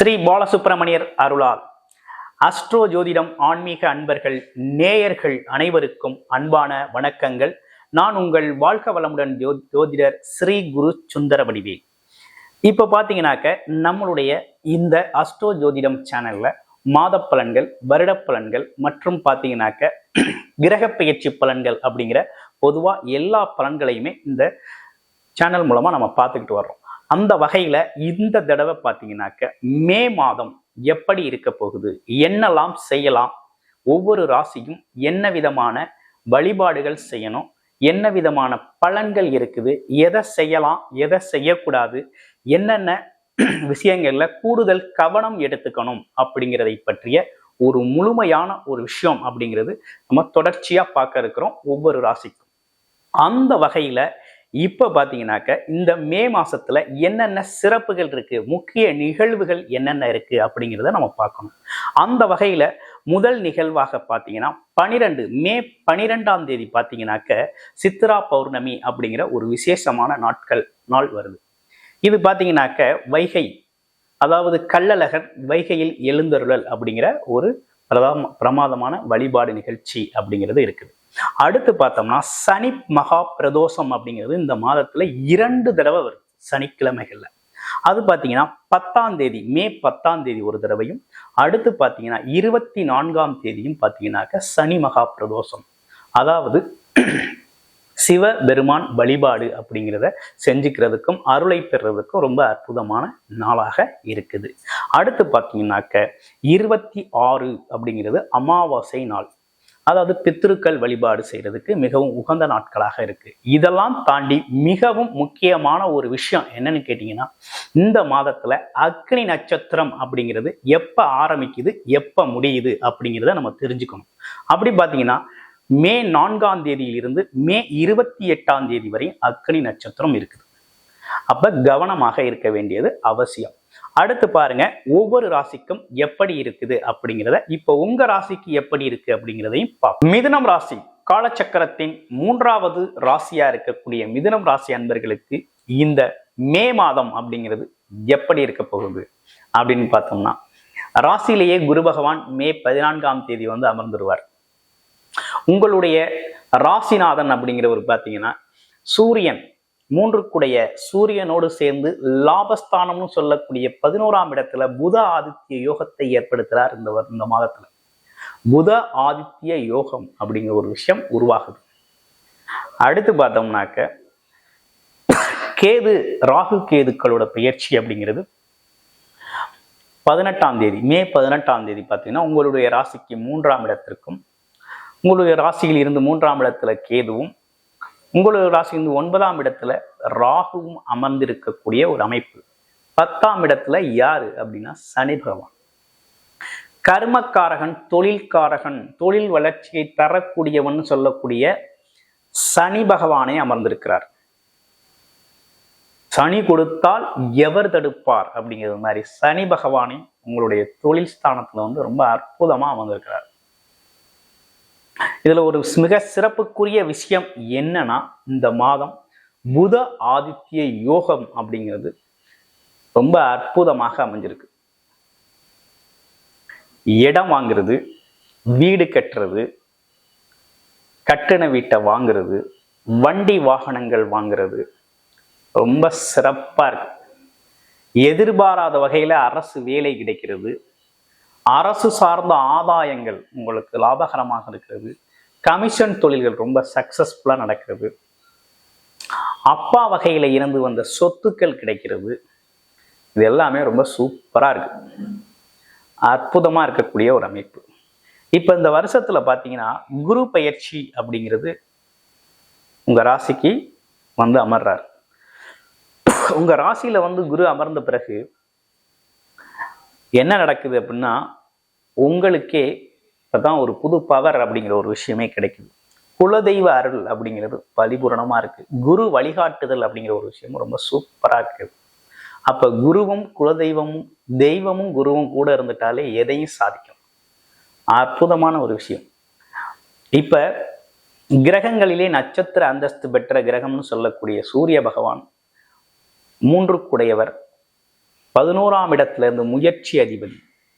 ஸ்ரீ பாலசுப்பிரமணியர் அருளால். அஸ்ட்ரோ ஜோதிடம் ஆன்மீக அன்பர்கள் நேயர்கள் அனைவருக்கும் அன்பான வணக்கங்கள். நான் உங்கள் வாழ்க வளமுடன் ஜோ ஜோதிடர் ஸ்ரீ குரு சுந்தர வடிவேல். இப்போ பார்த்தீங்கன்னாக்க நம்மளுடைய இந்த அஸ்ட்ரோ ஜோதிடம் சேனலில் மாத பலன்கள் வருட பலன்கள் மற்றும் பார்த்தீங்கன்னாக்க கிரக பெயர்ச்சி பலன்கள் அப்படிங்கிற பொதுவாக எல்லா பலன்களையுமே இந்த சேனல் மூலமாக நம்ம பார்த்துக்கிட்டு வர்றோம். அந்த வகையில இந்த தடவை பார்த்தீங்கன்னாக்க மே மாதம் எப்படி இருக்க போகுது என்னெல்லாம் செய்யலாம் ஒவ்வொரு ராசியும் என்ன விதமான வழிபாடுகள் செய்யணும் என்ன விதமான பலன்கள் இருக்குது எதை செய்யலாம் எதை செய்யக்கூடாது என்னென்ன விஷயங்கள்ல கூடுதல் கவனம் எடுத்துக்கணும் அப்படிங்கிறதை பற்றிய ஒரு முழுமையான ஒரு விஷயம் அப்படிங்கிறது நம்ம தொடர்ச்சியா பார்க்க இருக்கிறோம் ஒவ்வொரு ராசிக்கும். அந்த வகையில இப்ப பாத்தீங்கன்னாக்க இந்த மே மாசத்துல என்னென்ன சிறப்புகள் இருக்கு முக்கிய நிகழ்வுகள் என்னென்ன இருக்கு அப்படிங்கிறத நம்ம பார்க்கணும். அந்த வகையில முதல் நிகழ்வாக பார்த்தீங்கன்னா பனிரெண்டு மே பனிரெண்டாம் தேதி பார்த்தீங்கன்னாக்க சித்ரா பௌர்ணமி அப்படிங்கிற ஒரு விசேஷமான நாட்கள் நாள் வருது. இது பார்த்தீங்கன்னாக்க வைகை அதாவது கள்ளழகர் வைகையில் எழுந்தருளல் அப்படிங்கிற ஒரு பிரதாம பிரமாதமான வழிபாடு நிகழ்ச்சி அப்படிங்கிறது இருக்குது. அடுத்து பார்த்தோம்னா சனி மகா பிரதோஷம் அப்படிங்கிறது இந்த மாதத்துல இரண்டு தடவை வருது சனிக்கிழமைகள்ல. அது பார்த்தீங்கன்னா பத்தாம் தேதி மே பத்தாம் தேதி ஒரு தடவையும் அடுத்து பார்த்தீங்கன்னா இருபத்தி நான்காம் தேதியும் பார்த்தீங்கன்னாக்க சனி மகா பிரதோஷம். அதாவது சிவ பெருமான் வழிபாடு அப்படிங்கிறத செஞ்சுக்கிறதுக்கும் அருளை பெறுறதுக்கும் ரொம்ப அற்புதமான நாளாக இருக்குது. அடுத்து பார்த்தீங்கன்னாக்க இருபத்தி ஆறு அப்படிங்கிறது அமாவாசை நாள். அதாவது பித்திருக்கள் வழிபாடு செய்கிறதுக்கு மிகவும் உகந்த நாட்களாக இருக்கு. இதெல்லாம் தாண்டி மிகவும் முக்கியமான ஒரு விஷயம் என்னன்னு கேட்டிங்கன்னா இந்த மாதத்தில் அக்னி நட்சத்திரம் அப்படிங்கிறது எப்போ ஆரம்பிக்குது எப்போ முடியுது அப்படிங்கிறத நம்ம தெரிஞ்சுக்கணும். அப்படி பார்த்தீங்கன்னா மே நான்காம் தேதியிலிருந்து மே இருபத்தி எட்டாம் தேதி வரை அக்னி நட்சத்திரம் இருக்குது. அப்போ கவனமாக இருக்க வேண்டியது அவசியம். அடுத்து பாருங்க ஒவ்வொரு ராசிக்கும் எப்படி இருக்குது அப்படிங்கிறத இப்போ உங்க ராசிக்கு எப்படி இருக்கு அப்படிங்கிறதையும் பார்ப்போம். மிதுனம் ராசி காலச்சக்கரத்தின் மூன்றாவது ராசியா இருக்கக்கூடிய மிதுனம் ராசி அன்பர்களுக்கு இந்த மே மாதம் அப்படிங்கிறது எப்படி இருக்க போகுது அப்படின்னு பார்த்தோம்னா ராசியிலேயே குரு பகவான் மே பதினான்காம் தேதி வந்து அமர்ந்துருவார். உங்களுடைய ராசிநாதன் அப்படிங்கிறவர் பார்த்தீங்கன்னா சூரியன் மூன்றுக்குடைய சூரியனோடு சேர்ந்து லாபஸ்தானம்னு சொல்லக்கூடிய பதினோராம் இடத்துல புத ஆதித்ய யோகத்தை ஏற்படுத்துறார் இந்த இந்த மாதத்துல. புத ஆதித்ய யோகம் அப்படிங்கிற ஒரு விஷயம் உருவாகுது. அடுத்து பார்த்தோம்னாக்க கேது ராகு கேதுக்களோட பயிற்சி அப்படிங்கிறது பதினெட்டாம் தேதி மே பதினெட்டாம் தேதி பார்த்தீங்கன்னா உங்களுடைய ராசிக்கு மூன்றாம் இடத்திற்கும் உங்களுடைய ராசியில் இருந்து மூன்றாம் இடத்துல கேதுவும் உங்களோட ராசி வந்து ஒன்பதாம் இடத்துல ராகுவும் அமர்ந்திருக்கக்கூடிய ஒரு அமைப்பு. பத்தாம் இடத்துல யாரு அப்படின்னா சனி பகவான். கர்மக்காரகன் தொழில்காரகன் தொழில் வளர்ச்சியை தரக்கூடியவன் சொல்லக்கூடிய சனி பகவானை அமர்ந்திருக்கிறார். சனி கொடுத்தால் எவர் தடுப்பார் அப்படிங்கிறது மாதிரி சனி பகவானை உங்களுடைய தொழில் ஸ்தானத்துல வந்து ரொம்ப அற்புதமா அமர்ந்திருக்கிறார். இதுல ஒரு மிக சிறப்புக்குரிய விஷயம் என்னன்னா இந்த மாதம் புத ஆதித்ய யோகம் அப்படிங்கிறது ரொம்ப அற்புதமாக அமைஞ்சிருக்கு. இடம் வாங்குறது வீடு கட்டுறது கட்டின வீட்டை வாங்குறது வண்டி வாகனங்கள் வாங்குறது ரொம்ப சிறப்பா இருக்கு. எதிர்பாராத வகையில அரசு வேலை கிடைக்கிறது. அரசு சார்ந்த ஆதாயங்கள் உங்களுக்கு லாபகரமாக இருக்கிறது. கமிஷன் தொழில்கள் ரொம்ப சக்சஸ்ஃபுல்லாக நடக்கிறது. அப்பா வகையில் இருந்து வந்த சொத்துக்கள் கிடைக்கிறது. இது எல்லாமே ரொம்ப சூப்பராக இருக்கு. அற்புதமாக இருக்கக்கூடிய ஒரு அமைப்பு. இப்போ இந்த வருஷத்தில் பார்த்தீங்கன்னா குரு பயிற்சி அப்படிங்கிறது உங்கள் ராசிக்கு வந்து அமர்றார். உங்கள் ராசியில் வந்து குரு அமர்ந்த பிறகு என்ன நடக்குது அப்படின்னா உங்களுக்கே இப்பதான் ஒரு புது பவர் அப்படிங்கிற ஒரு விஷயமே கிடைக்குது. குலதெய்வ அருள் அப்படிங்கிறது பரிபூரணமாக இருக்குது குரு வழிகாட்டுதல் அப்படிங்கிற ஒரு விஷயம் ரொம்ப சூப்பராக இருக்குது அப்போ குருவும் குலதெய்வமும் தெய்வமும் குருவும் கூட இருந்துட்டாலே எதையும் சாதிக்கும். அற்புதமான ஒரு விஷயம். இப்போ கிரகங்களிலே நட்சத்திர அந்தஸ்து பெற்ற கிரகம்னு சொல்லக்கூடிய சூரிய பகவான் மூன்றுக்குடையவர் பதினோராம் இடத்துல இருந்து முயற்சி அதிபதி.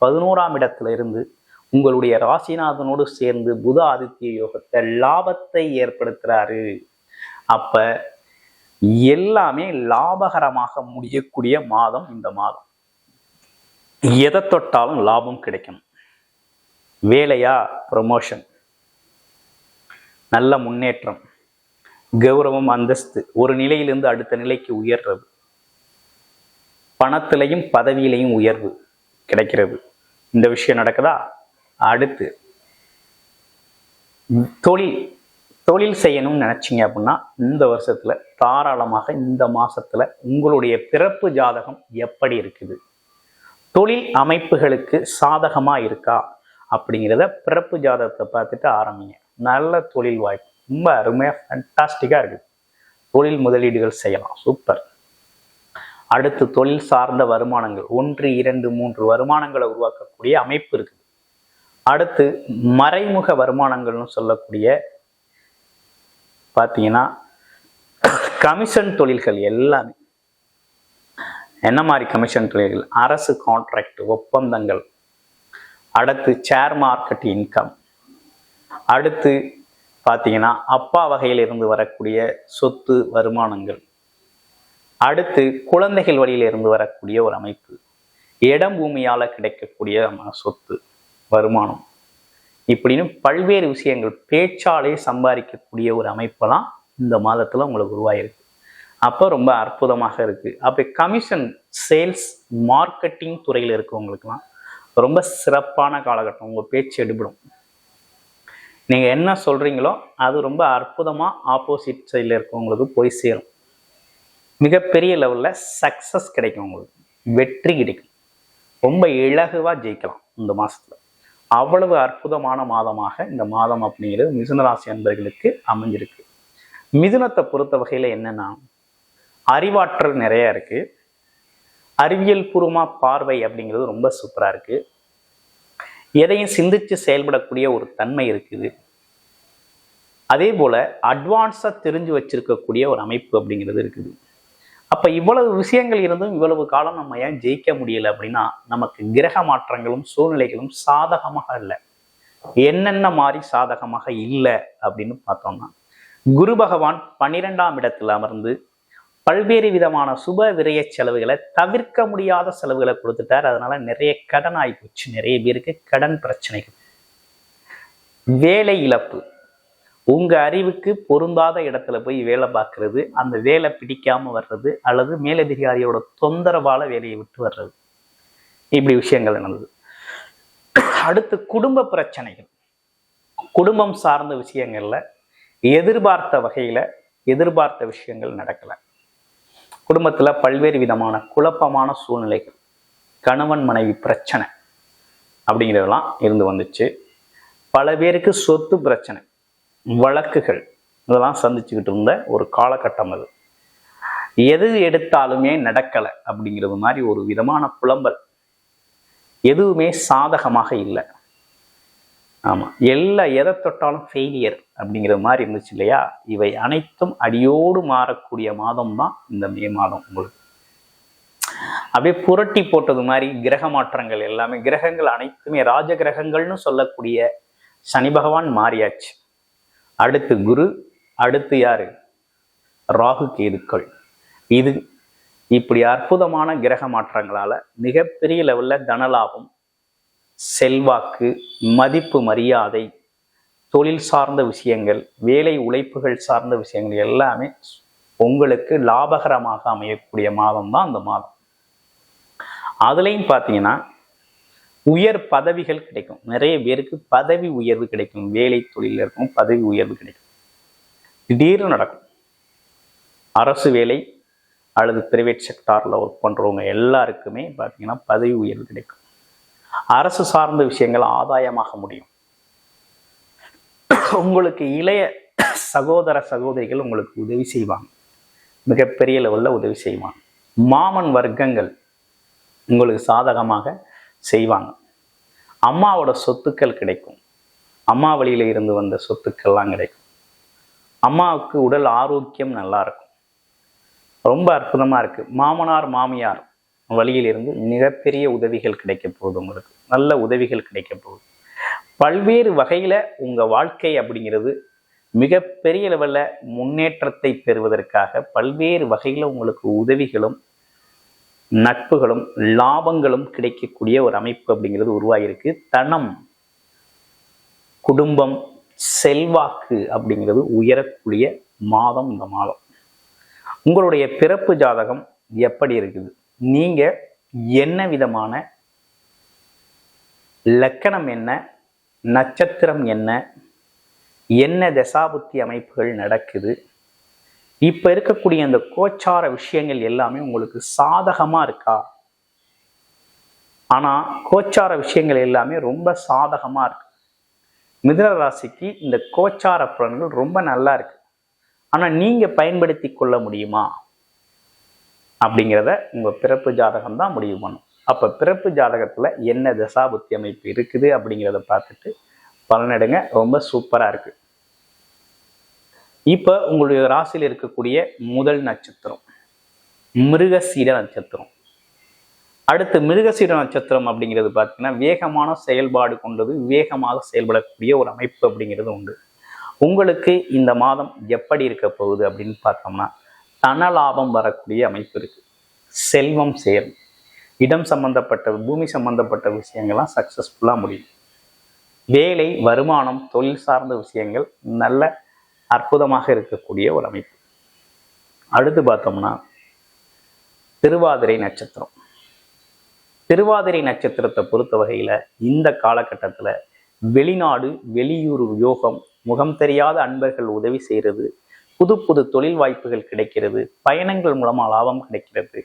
பதினோராம் இடத்துல இருந்து உங்களுடைய ராசிநாதனோடு சேர்ந்து புத ஆதித்ய யோகத்தை லாபத்தை ஏற்படுத்துறாரு. அப்ப எல்லாமே லாபகரமாக முடியக்கூடிய மாதம் இந்த மாதம். எதை தொட்டாலும் லாபம் கிடைக்கும் வேலையா ப்ரொமோஷன் நல்ல முன்னேற்றம். கௌரவம் அந்தஸ்து. ஒரு நிலையிலிருந்து அடுத்த நிலைக்கு உயர்றது. பணத்திலையும் பதவியிலையும் உயர்வு கிடைக்கிறது. இந்த விஷயம் நடக்குதா? அடுத்து தொழில் தொழில் செய்யணும்னு நினைச்சீங்க அப்படின்னா இந்த வருஷத்துல தாராளமாக இந்த மாசத்துல உங்களுடைய பிறப்பு ஜாதகம் எப்படி இருக்குது? தொழில் அமைப்புகளுக்கு சாதகமா இருக்கா? அப்படிங்கிறத பிறப்பு ஜாதகத்தை பார்த்துட்டு ஆரம்பிங்க. நல்ல தொழில் வாய்ப்பு. ரொம்ப அருமையாக ஃபண்டாஸ்டிக்காக இருக்குது தொழில் முதலீடுகள் செய்யலாம். சூப்பர். அடுத்து தொழில் சார்ந்த வருமானங்கள் ஒன்று இரண்டு மூன்று வருமானங்களை உருவாக்கக்கூடிய அமைப்பு இருக்குது. அடுத்து மறைமுக வருமானங்கள்னு சொல்லக்கூடிய பார்த்தீங்கன்னா கமிஷன் தொழில்கள் எல்லாமே. என்ன மாதிரி கமிஷன் தொழில்கள்? அரசு கான்ட்ராக்ட் ஒப்பந்தங்கள். அடுத்து ஷேர் மார்க்கெட் இன்கம் அடுத்து பார்த்தீங்கன்னா அப்பா வகையில் இருந்து வரக்கூடிய சொத்து வருமானங்கள். அடுத்து குழந்தைகள் வழியிலிருந்து வரக்கூடிய ஒரு அமைப்பு. இடம் பூமியால் கிடைக்கக்கூடிய சொத்து வருமானம். இப்படின்னு பல்வேறு விஷயங்கள் பேச்சாலே சம்பாதிக்கக்கூடிய ஒரு அமைப்பெல்லாம் இந்த மாதத்தில் உங்களுக்கு உருவாயிருக்கு. அப்போ ரொம்ப அற்புதமாக இருக்குது அப்போ கமிஷன் சேல்ஸ் மார்க்கெட்டிங் துறையில் இருக்கவங்களுக்குலாம் ரொம்ப சிறப்பான காலகட்டம். உங்கள் பேச்சு எடுபடும். நீங்கள் என்ன சொல்கிறீங்களோ அது ரொம்ப அற்புதமாக ஆப்போசிட் சைடில் இருக்கவங்களுக்கு போய் சேரும். மிகப்பெரிய லெவலில் சக்ஸஸ் கிடைக்கும் உங்களுக்கு. வெற்றி கிடைக்கும். ரொம்ப இலகுவாக ஜெயிக்கலாம் இந்த மாதத்தில் அவ்வளவு அற்புதமான மாதமாக இந்த மாதம் அப்படிங்கிறது மிதுனராசி அன்பர்களுக்கு அமைஞ்சிருக்கு. மிதுனத்தை பொறுத்த வகையில் என்னென்னா அறிவாற்றல் நிறைய இருக்குது அறிவியல் பூர்வமாக பார்வை அப்படிங்கிறது ரொம்ப சூப்பராக இருக்குது எதையும் சிந்திச்சு செயல்படக்கூடிய ஒரு தன்மை இருக்குது. அதே போல அட்வான்ஸாக தெரிஞ்சு வச்சிருக்கக்கூடிய ஒரு அமைப்பு அப்படிங்கிறது இருக்குது. அப்போ இவ்வளவு விஷயங்கள் இருந்தும் இவ்வளவு காலம் நம்ம ஏன் ஜெயிக்க முடியல அப்படின்னா நமக்கு கிரக மாற்றங்களும் சூழ்நிலைகளும் சாதகமாக இல்லை. என்னென்ன மாதிரி சாதகமாக இல்லை அப்படின்னு பார்த்தோம்னா குரு பகவான் பன்னிரெண்டாம் இடத்தில் அமர்ந்து பல்வேறு விதமான சுப விரய செலவுகளை தவிர்க்க முடியாத செலவுகளை கொடுத்துட்டார். அதனால நிறைய கடன் ஆகிப்போச்சு நிறைய பேருக்கு கடன் பிரச்சனைகள். வேலை இழப்பு. உங்க அறிவுக்கு பொருந்தாத இடத்துல போய் வேலை பார்க்கறது அந்த வேலை பிடிக்காம வர்றது அல்லது மேலதிகாரியோட தொந்தரவால வேலையை விட்டு வர்றது. இப்படி விஷயங்கள் நடந்தது. அடுத்து குடும்ப பிரச்சனைகள். குடும்பம் சார்ந்த விஷயங்கள்ல எதிர்பார்த்த வகையில எதிர்பார்த்த விஷயங்கள் நடக்கலை. குடும்பத்துல பல்வேறு விதமான குழப்பமான சூழ்நிலைகள். கணவன் மனைவி பிரச்சனை அப்படிங்கிறதெல்லாம் இருந்து வந்துச்சு. பல பேருக்கு சொத்து பிரச்சனை. வழக்குகள். இதெல்லாம் சந்திச்சுக்கிட்டு இருந்த ஒரு காலகட்டம் அது. எது எடுத்தாலுமே நடக்கலை அப்படிங்கிறது மாதிரி ஒரு விதமான புலம்பல். எதுவுமே சாதகமாக இல்லை. ஆமாம் எல்லா எதை தொட்டாலும் ஃபெயிலியர் அப்படிங்கிற மாதிரி இருந்துச்சு இல்லையா? இவை அனைத்தும் அடியோடு மாறக்கூடிய மாதம் தான் இந்த மே மாதம் உங்களுக்கு. அப்படியே புரட்டி போட்டது மாதிரி கிரக மாற்றங்கள் எல்லாமே. கிரகங்கள் அனைத்துமே ராஜ கிரகங்கள்னு சொல்லக்கூடிய சனி பகவான் மாறியாச்சு. அடுத்து குரு அடுத்து யார்? ராகு கேதுக்கள். இது இப்படி அற்புதமான கிரக மாற்றங்களால மிகப்பெரிய லெவலில் தனலாபம் செல்வாக்கு மதிப்பு மரியாதை தொழில் சார்ந்த விஷயங்கள் வேலை உழைப்புகள் சார்ந்த விஷயங்கள் எல்லாமே உங்களுக்கு லாபகரமாக அமையக்கூடிய மாதம் தான் அந்த மாதம். அதுலேயும் பார்த்தீங்கன்னா உயர் பதவிகள் கிடைக்கும். நிறைய பேருக்கு பதவி உயர்வு கிடைக்கும். வேலை தொழில் இருக்கும் பதவி உயர்வு கிடைக்கும். திடீர்னு நடக்கும். அரசு வேலை அல்லது பிரைவேட் செக்டாரில் ஒர்க் பண்ணுறவங்க எல்லாருக்குமே பார்த்தீங்கன்னா பதவி உயர்வு கிடைக்கும். அரசு சார்ந்த விஷயங்கள் ஆதாயமாக முடியும். உங்களுக்கு இளைய சகோதர சகோதரிகள் உங்களுக்கு உதவி செய்வாங்க. மிகப்பெரிய லெவலில் உதவி செய்வாங்க. மாமன் வர்க்கங்கள் உங்களுக்கு சாதகமாக செய்வாங்க. அம்மாவோட சொத்துக்கள் கிடைக்கும். அம்மா வழியில் இருந்து வந்த சொத்துக்கள்லாம் கிடைக்கும். அம்மாவுக்கு உடல் ஆரோக்கியம் நல்லா இருக்கும். ரொம்ப அற்புதமாக இருக்குது மாமனார் மாமியார் வழியிலிருந்து மிகப்பெரிய உதவிகள் கிடைக்க போகுது உங்களுக்கு. நல்ல உதவிகள் கிடைக்க போகுது. பல்வேறு வகையில உங்க வாழ்க்கை அப்படிங்கிறது மிகப்பெரிய லெவல்ல முன்னேற்றத்தை பெறுவதற்காக பல்வேறு வகையில உங்களுக்கு உதவிகளும் நட்புகளும் லாபங்களும் கிடைக்கக்கூடிய ஒரு அமைப்பு அப்படிங்கிறது உருவாகியிருக்கு. தனம் குடும்பம் செல்வாக்கு அப்படிங்கிறது உயரக்கூடிய மாதம் இந்த மாதம். உங்களுடைய பிறப்பு ஜாதகம் எப்படி இருக்குது? நீங்க என்ன விதமான லக்கணம் என்ன நட்சத்திரம் என்ன என்ன தசாபுத்தி அமைப்புகள் நடக்குது இப்போ இருக்கக்கூடிய அந்த கோச்சார விஷயங்கள் எல்லாமே உங்களுக்கு சாதகமாக இருக்கா? ஆனால் கோச்சார விஷயங்கள் எல்லாமே ரொம்ப சாதகமாக இருக்கு. மிதுன ராசிக்கு இந்த கோச்சார பலன்கள் ரொம்ப நல்லா இருக்கு. ஆனால் நீங்கள் பயன்படுத்தி கொள்ள முடியுமா? அப்படிங்கிறத உங்கள் பிறப்பு ஜாதகம் தான் முடிவு பண்ணும். அப்போ பிறப்பு ஜாதகத்தில் என்ன தசாபுத்தி அமைப்பு இருக்குது அப்படிங்கிறத பார்த்துட்டு பலனடைங்க ரொம்ப சூப்பராக இருக்குது இப்போ உங்களுடைய ராசியில் இருக்கக்கூடிய முதல் நட்சத்திரம் மிருகசீர நட்சத்திரம். அடுத்து மிருகசீர நட்சத்திரம் அப்படிங்கிறது பார்த்தீங்கன்னா வேகமான செயல்பாடு கொண்டது வேகமாக செயல்படக்கூடிய ஒரு அமைப்பு அப்படிங்கிறது உண்டு. உங்களுக்கு இந்த மாதம் எப்படி இருக்க போகுது அப்படின்னு பார்த்தோம்னா தன லாபம் வரக்கூடிய அமைப்பு இருக்கு. செல்வம் சேரும். இடம் சம்பந்தப்பட்ட பூமி சம்பந்தப்பட்ட விஷயங்கள்லாம் சக்சஸ்ஃபுல்லாக முடியும். வேலை வருமானம் தொழில் சார்ந்த விஷயங்கள் நல்ல அற்புதமாக இருக்கக்கூடிய ஒரு அமைப்பு. அடுத்து பார்த்தோம்னா திருவாதிரை நட்சத்திரம். திருவாதிரை நட்சத்திரத்தை பொறுத்த வகையில இந்த காலகட்டத்துல வெளிநாடு வெளியூர் யோகம் முகம் தெரியாத அன்பர்கள் உதவி செய்கிறது புது புது தொழில் வாய்ப்புகள் கிடைக்கிறது பயணங்கள் மூலமா லாபம் கிடைக்கிறது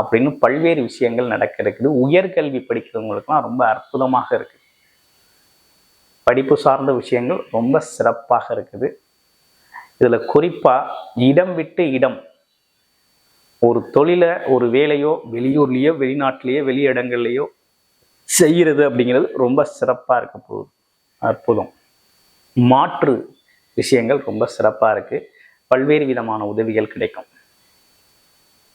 அப்படின்னு பல்வேறு விஷயங்கள் நடக்க இருக்குது. உயர்கல்வி படிக்கிறவங்களுக்குலாம் ரொம்ப அற்புதமாக இருக்குது படிப்பு சார்ந்த விஷயங்கள் ரொம்ப சிறப்பாக இருக்குது. இதுல குறிப்பா இடம் விட்டு இடம். ஒரு தொழிலை ஒரு வேலையோ வெளியூர்லேயோ வெளிநாட்டிலேயோ வெளி இடங்கள்லையோ செய்கிறது அப்படிங்கிறது ரொம்ப சிறப்பாக இருக்க போகுது அற்புதம். மாற்று விஷயங்கள் ரொம்ப சிறப்பாக இருக்கு. பல்வேறு விதமான உதவிகள் கிடைக்கும்.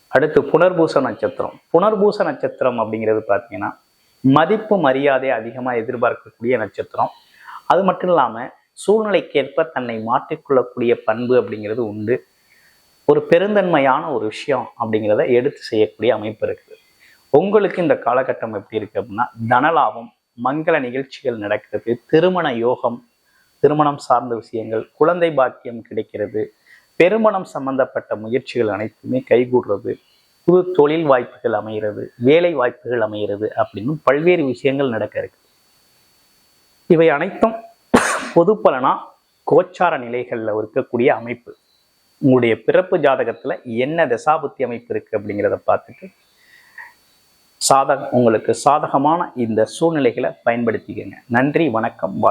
அடுத்து புனர்பூச நட்சத்திரம். புனர்பூச நட்சத்திரம் அப்படிங்கிறது பார்த்தீங்கன்னா மதிப்பு மரியாதை அதிகமாக எதிர்பார்க்கக்கூடிய நட்சத்திரம். அது மட்டும் இல்லாமல் சூழ்நிலைக்கேற்ப தன்னை மாற்றிக்கொள்ளக்கூடிய பண்பு அப்படிங்கிறது உண்டு. ஒரு பெருந்தன்மையான ஒரு விஷயம் அப்படிங்கிறத எடுத்து செய்யக்கூடிய அமைப்பு இருக்குது. உங்களுக்கு இந்த காலகட்டம் எப்படி இருக்கு அப்படின்னா தனலாபம் மங்கள நிகழ்ச்சிகள் நடக்கிறது திருமண யோகம் திருமணம் சார்ந்த விஷயங்கள் குழந்தை பாக்கியம் கிடைக்கிறது பெருமணம் சம்பந்தப்பட்ட முயற்சிகள் அனைத்துமே கைகூடுறது புது தொழில் வாய்ப்புகள் அமைகிறது வேலை வாய்ப்புகள் அமைகிறது அப்படின்னு பல்வேறு விஷயங்கள் நடக்க இருக்கு. இவை அனைத்தும் பொது பலனா கோச்சார நிலைகளில் இருக்கக்கூடிய அமைப்பு. உங்களுடைய பிறப்பு ஜாதகத்துல என்ன தசாபுத்தி அமைப்பு இருக்கு அப்படிங்கிறத பார்த்துட்டு சாதக உங்களுக்கு சாதகமான இந்த சூழ்நிலைகளை பயன்படுத்திக்கங்க. நன்றி வணக்கம் வாழ்